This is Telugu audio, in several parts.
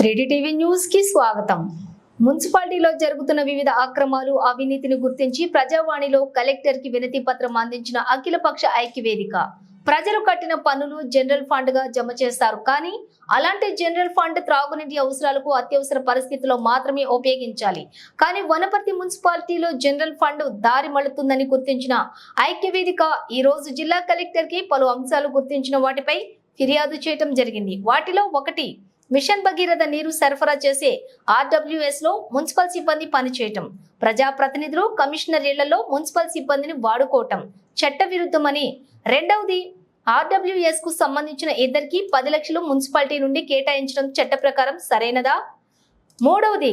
త్రీడీ టీవీ న్యూస్కి స్వాగతం. మున్సిపాలిటీలో జరుగుతున్న వివిధ అక్రమాలు అవినీతిని గుర్తించి ప్రజావాణిలో కలెక్టర్కి వినతి పత్రం అందించిన అఖిలపక్ష ఐక్యవేదిక. ప్రజలు కట్టిన పన్నులు జనరల్ ఫండ్గా జమ చేస్తారు. కానీ అలాంటి జనరల్ ఫండ్ త్రాగునీటి అవసరాలకు అత్యవసర పరిస్థితుల్లో మాత్రమే ఉపయోగించాలి. కానీ వనపర్తి మున్సిపాలిటీలో జనరల్ ఫండ్ దారి మళ్ళుతుందని గుర్తించిన ఐక్యవేదిక ఈ రోజు జిల్లా కలెక్టర్కి పలు అంశాలు గుర్తించిన వాటిపై ఫిర్యాదు చేయటం జరిగింది. వాటిలో ఒకటి మిషన్ భగీరథ నీరు సరఫరా చేసే ఆర్డబ్ల్యూఎస్లో మున్సిపల్ సిబ్బంది పనిచేయటం. ప్రజాప్రతినిధులు కమిషనర్ ఇళ్ళలో మున్సిపల్ సిబ్బందిని వాడుకోవటం. చట్ట విరుద్ధమని రెండవది ఆర్డబ్ల్యూఎస్కు సంబంధించిన ఇద్దరికి పది లక్షలు మున్సిపాలిటీ నుండి కేటాయించడం చట్ట ప్రకారం సరైనదా? మూడవది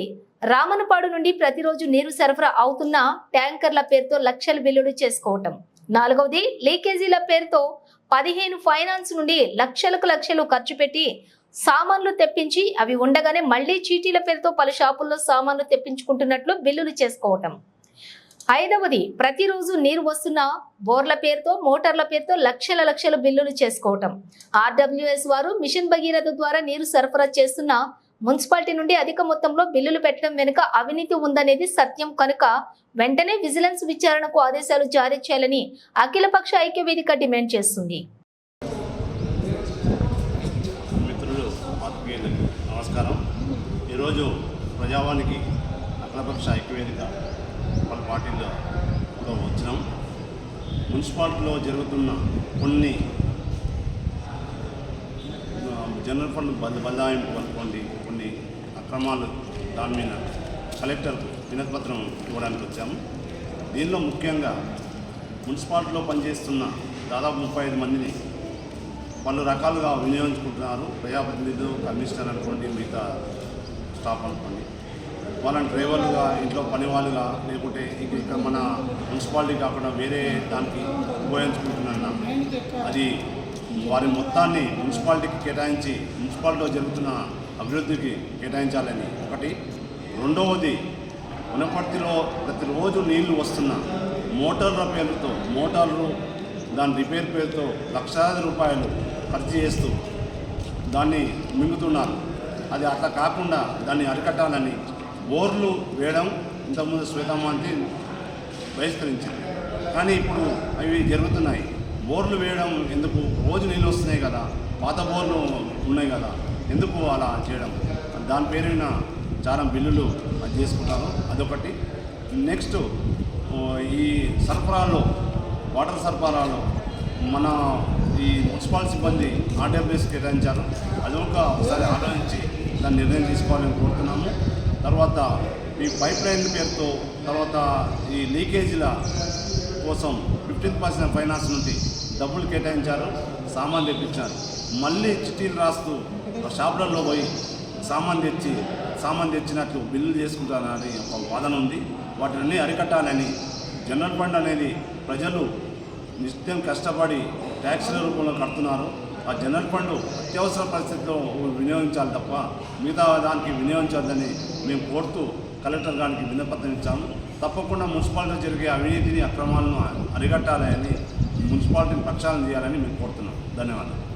రామనపాడు నుండి ప్రతిరోజు నీరు సరఫరా అవుతున్న ట్యాంకర్ల పేరుతో లక్షలు బిల్లులు చేసుకోవటం. నాలుగవది లీకేజీల పేరుతో పదిహేను ఫైనాన్స్ నుండి లక్షలకు లక్షలు ఖర్చు పెట్టి సామాన్లు తెప్పించి అవి ఉండగానే మళ్ళీ చీటీల పేరుతో పలు షాపుల్లో సామాన్లు తెప్పించుకుంటున్నట్లు బిల్లులు చేసుకోవటం. ఐదవది ప్రతిరోజు నీరు వస్తున్న బోర్ల పేరుతో మోటార్ల పేరుతో లక్షల లక్షల బిల్లులు చేసుకోవటం. ఆర్డబ్ల్యూఎస్ వారు మిషన్ భగీరథ ద్వారా నీరు సరఫరా చేస్తున్న మున్సిపాలిటీ నుండి అధిక మొత్తంలో బిల్లులు పెట్టడం వెనుక అవినీతి ఉందనేది సత్యం. కనుక వెంటనే విజిలెన్స్ విచారణకు ఆదేశాలు జారీ చేయాలని అఖిలపక్ష ఐక్యవేదిక డిమాండ్ చేస్తుంది. ఆత్మీయులకు నమస్కారం. ఈరోజు ప్రజావానికి అఖిలపక్ష ఐక్యవేదిక వాళ్ళ పార్టీలో వచ్చినాం. మున్సిపాలిటీలో జరుగుతున్న కొన్ని జనరల్ ఫండ్ బదలాయింపు అనుకోండి కొన్ని అక్రమాలు దాని మీద కలెక్టర్కు వినతిపత్రం ఇవ్వడానికి వచ్చాము. దీనిలో ముఖ్యంగా మున్సిపాలిటీలో పనిచేస్తున్న దాదాపు ముప్పై ఐదు మందిని పలు రకాలుగా వినియోగించుకుంటున్నారు. ప్రజాప్రతినిధులు కమిషనర్ అనుకోండి మిగతా స్టాఫ్ అనుకోండి. వాళ్ళని డ్రైవర్లుగా ఇంట్లో పని వాళ్ళుగా లేకుంటే ఇక ఇక్కడ మన మున్సిపాలిటీ కాకుండా వేరే దానికి ఉపయోగించుకుంటున్నా అది వారి మొత్తాన్ని మున్సిపాలిటీకి కేటాయించి మున్సిపాలిటీలో జరుగుతున్న అభివృద్ధికి కేటాయించాలని. ఒకటి. రెండవది వనపర్తిలో ప్రతిరోజు నీళ్ళు వస్తున్న మోటార్ల పేరుతో మోటార్లు దాని రిపేర్ పేరుతో లక్షలాది రూపాయలు ఖర్చు చేస్తూ దాన్ని మింగుతున్నారు. అది అట్లా కాకుండా దాన్ని అరికట్టాలని బోర్లు వేయడం ఇంతకుముందు శ్వేతమాంతి బహిష్కరించింది. కానీ ఇప్పుడు అవి జరుగుతున్నాయి. బోర్లు వేయడం ఎందుకు? రోజు నీళ్ళు వస్తున్నాయి కదా పాత బోర్లు ఉన్నాయి కదా ఎందుకు అలా చేయడం? దాని పేరున చాలా బిల్లులు అది చేసుకుంటారు. అదొకటి. నెక్స్ట్ ఈ సరఫరాలో వాటర్ సరఫరాలో మన ఈ మున్సిపాల్ సిబ్బంది ఆర్డబ్ల్యూఎస్ కేటాయించారు. అది ఒక ఒకసారి ఆలోచించి దాన్ని నిర్ణయం తీసుకోవాలని కోరుతున్నాము. తర్వాత ఈ పైప్ లైన్ పేరుతో తర్వాత ఈ లీకేజీల కోసం ఫిఫ్టీన్ పర్సెంట్ ఫైనాన్స్ నుండి డబ్బులు కేటాయించారు. సామాన్ తెప్పించారు. మళ్ళీ చిట్టీలు రాస్తూ షాపులలో పోయి సామాన్ తెచ్చి సామాన్ తెచ్చినట్లు బిల్లులు చేసుకుంటారని ఒక వాదన ఉంది. వాటిని అరికట్టాలని జనరల్ ఫండ్ అనేది ప్రజలు నిత్యం కష్టపడి ట్యాక్సీల రూపంలో కడుతున్నారు. ఆ జనరల్ ఫండ్ అత్యవసర పరిస్థితిలో వినియోగించాలి తప్ప మిగతా దానికి వినియోగించొద్దని మేము కోరుతూ కలెక్టర్ గారికి విన్నపత్రం ఇచ్చాము. తప్పకుండా మున్సిపాలిటీలో జరిగే అవినీతిని అక్రమాలను అరికట్టాలని మున్సిపాలిటీని ప్రక్షాళన చేయాలని మేము కోరుతున్నాం. ధన్యవాదాలు.